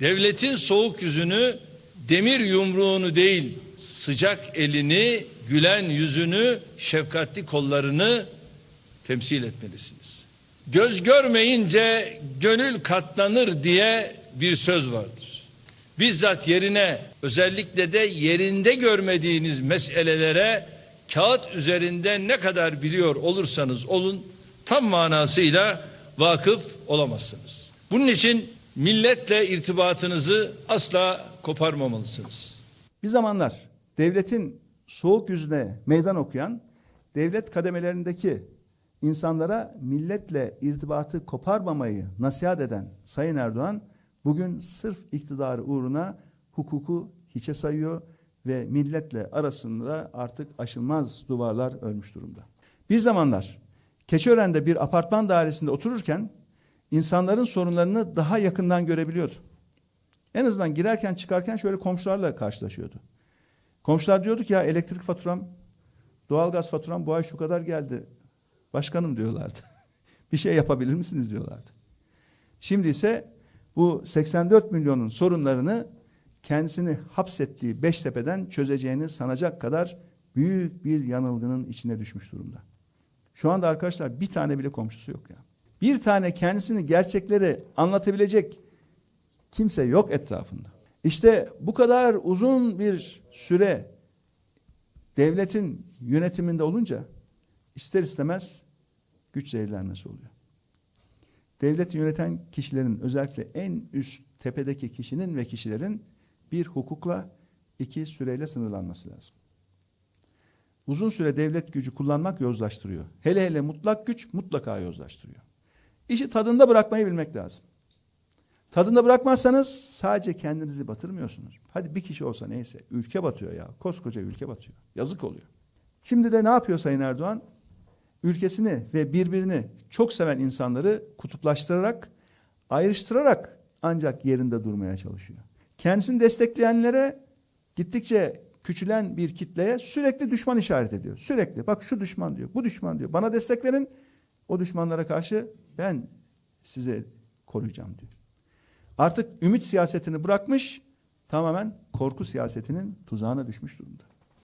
Devletin soğuk yüzünü, demir yumruğunu değil, sıcak elini, gülen yüzünü, şefkatli kollarını temsil etmelisiniz. Göz görmeyince gönül katlanır diye bir söz vardır. Bizzat yerine özellikle de yerinde görmediğiniz meselelere kağıt üzerinde ne kadar biliyor olursanız olun tam manasıyla vakıf olamazsınız. Bunun için milletle irtibatınızı asla koparmamalısınız. Bir zamanlar devletin soğuk yüzüne meydan okuyan, devlet kademelerindeki insanlara milletle irtibatı koparmamayı nasihat eden Sayın Erdoğan, bugün sırf iktidarı uğruna hukuku hiçe sayıyor ve milletle arasında artık aşılmaz duvarlar örmüş durumda. Bir zamanlar Keçiören'de bir apartman dairesinde otururken insanların sorunlarını daha yakından görebiliyordu. En azından girerken çıkarken şöyle komşularla karşılaşıyordu. Komşular diyordu ki ya elektrik faturam, doğalgaz faturam bu ay şu kadar geldi. Başkanım diyorlardı. bir şey yapabilir misiniz diyorlardı. Şimdi ise bu 84 milyonun sorunlarını kendisini hapsettiği Beştepe'den çözeceğini sanacak kadar büyük bir yanılgının içine düşmüş durumda. Şu anda arkadaşlar bir tane bile komşusu yok ya. Bir tane kendisini gerçekleri anlatabilecek kimse yok etrafında. İşte bu kadar uzun bir süre devletin yönetiminde olunca ister istemez güç zehirlenmesi oluyor. Devleti yöneten kişilerin özellikle en üst tepedeki kişinin ve kişilerin bir hukukla iki süreyle sınırlanması lazım. Uzun süre devlet gücü kullanmak yozlaştırıyor. Hele hele mutlak güç mutlaka yozlaştırıyor. İşi tadında bırakmayı bilmek lazım. Tadında bırakmazsanız sadece kendinizi batırmıyorsunuz. Hadi bir kişi olsa neyse. Ülke batıyor ya. Koskoca ülke batıyor. Yazık oluyor. Şimdi de ne yapıyor Sayın Erdoğan? Ülkesini ve birbirini çok seven insanları kutuplaştırarak, ayrıştırarak ancak yerinde durmaya çalışıyor. Kendisini destekleyenlere gittikçe küçülen bir kitleye sürekli düşman işaret ediyor. Sürekli bak şu düşman diyor, bu düşman diyor. Bana destek verin. O düşmanlara karşı ben size koruyacağım diyor. Artık ümit siyasetini bırakmış, tamamen korku siyasetinin tuzağına düşmüş durumda.